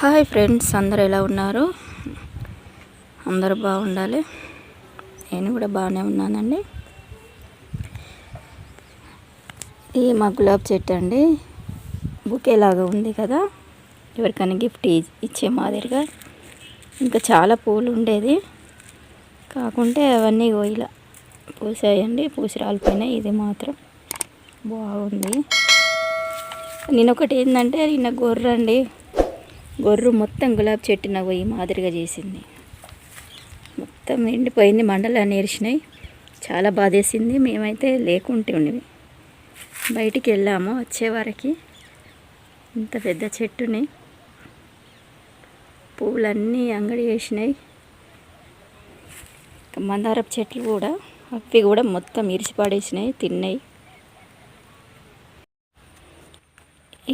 Hi friends అందరు ఎలా ఉన్నారు? అందరూ బాగుండాలి. నేను కూడా బాగానే ఉన్నానండి. ఇది మా గులాబ్ చెట్టు అండి బుకేలాగా ఉంది కదా. ఎవరికైనా గిఫ్ట్ ఇ- ఇచ్చే మాదిరిగా. ఇంకా చాలా పూలు ఉండేది. కాకుంటే అవన్నీ ఇగో ఇలా పూసాయండి. పూసి రాలిపోయినాయి ఇది మాత్రం బాగుంది. నేను ఒకటి ఏంటంటే నిన్న గొర్రండి. గొర్రె మొత్తం గులాబీ చెట్టున పోయి మాదిరిగా చేసింది. మొత్తం ఎండిపోయింది మండలాన్ని ఏరిసినాయి చాలా బాధేసింది మేమైతే లేకుంటే ఉండేవి. బయటికి వెళ్ళాము వచ్చేవారికి ఇంత పెద్ద చెట్టుని పువ్వులన్నీ అంగడి వేసినాయి మందారపు చెట్లు కూడా అవి కూడా మొత్తం ఇరిచి పడేసినాయి తిన్నాయి.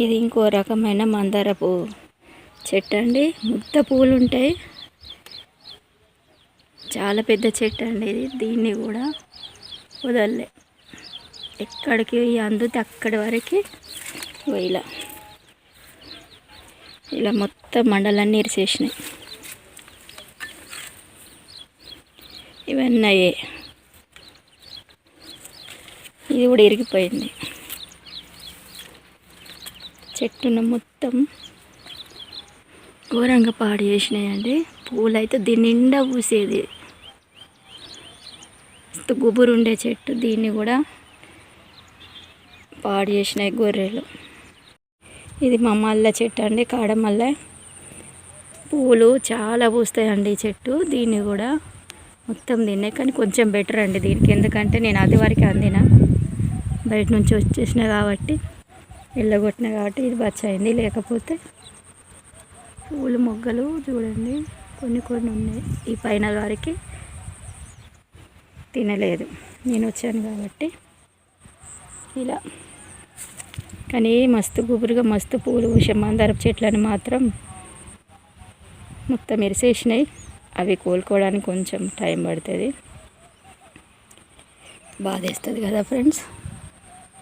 ఇది ఇంకో రకమైన మందారపు చెట్టు అండి ముద్ద పూలు ఉంటాయి చాలా పెద్ద చెట్టు అండి ఇది. దీన్ని కూడా వదలలే. ఎక్కడికి అందుతే అక్కడి వరకు ఇలా ఇలా మొత్తం మండలన్నీ ఇరిసేసినాయి. ఇవన్నీ అయ్యాయి ఇది కూడా ఇరిగిపోయింది. చెట్టును మొత్తం ఘోరంగా పాడు చేసినాయండి. పూలు అయితే దీని నిండా పూసేది. గుబురు ఉండే చెట్టు దీన్ని కూడా పాడు చేసినాయి గొర్రెలు. ఇది మా మల్లె చెట్టు అండి కాడమల్లె పూలు చాలా పూస్తాయండి ఈ చెట్టు దీన్ని కూడా మొత్తం తిన్నాయి. కానీ కొంచెం బెటర్ అండి దీనికి ఎందుకంటే నేను అది వరకు అందిన. బయట నుంచి వచ్చేసిన కాబట్టి వెళ్ళగొట్టిన కాబట్టి ఇది బచ్చయింది లేకపోతే పూలు మొగ్గలు చూడండి. కొన్ని కొన్ని ఉన్నాయి. ఈ పైన వారికి తినలేదు. నేను వచ్చాను కాబట్టి ఇలా. కానీ మస్తు గుబురుగా మస్తు పూలు పూసే మందారపు చెట్లని మాత్రం మొత్తం ఎరిసేసినాయి అవి కోలుకోవడానికి కొంచెం టైం పడుతుంది. బాధేస్తుంది కదా ఫ్రెండ్స్?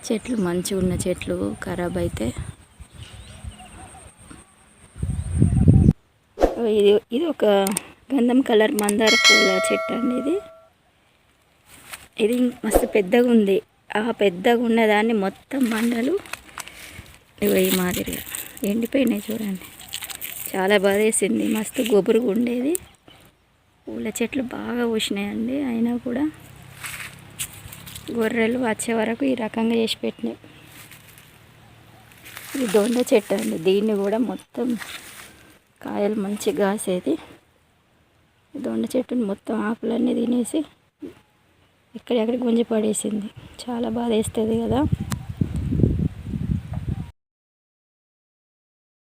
చెట్లు మంచిగా ఉన్న చెట్లు ఖరాబ్ అయితే ఇది ఇది ఒక గంధం కలర్ మందార పూల చెట్టు అండి ఇది. ఇది మస్తు పెద్దగా ఉంది. ఆ పెద్దగా ఉన్నదాన్ని మొత్తం మండలు ఇవి ఈ మాదిరిగా ఎండిపోయినాయి చూడండి. చాలా బాధేసింది మస్తు గొబురుగా ఉండేది పూల చెట్లు బాగా పోసినాయండి. అయినా కూడా గొర్రెలు వచ్చే వరకు ఈ రకంగా చేసి పెట్టినాయి. ఇది దొండ చెట్టు అండి. దీన్ని కూడా మొత్తం కాయలు మంచిగా కాసేది. దొండ చెట్టుని మొత్తం ఆకులన్నీ తినేసి ఎక్కడెక్కడ గుంజి పడేసింది. చాలా బాధ వేస్తుంది కదా.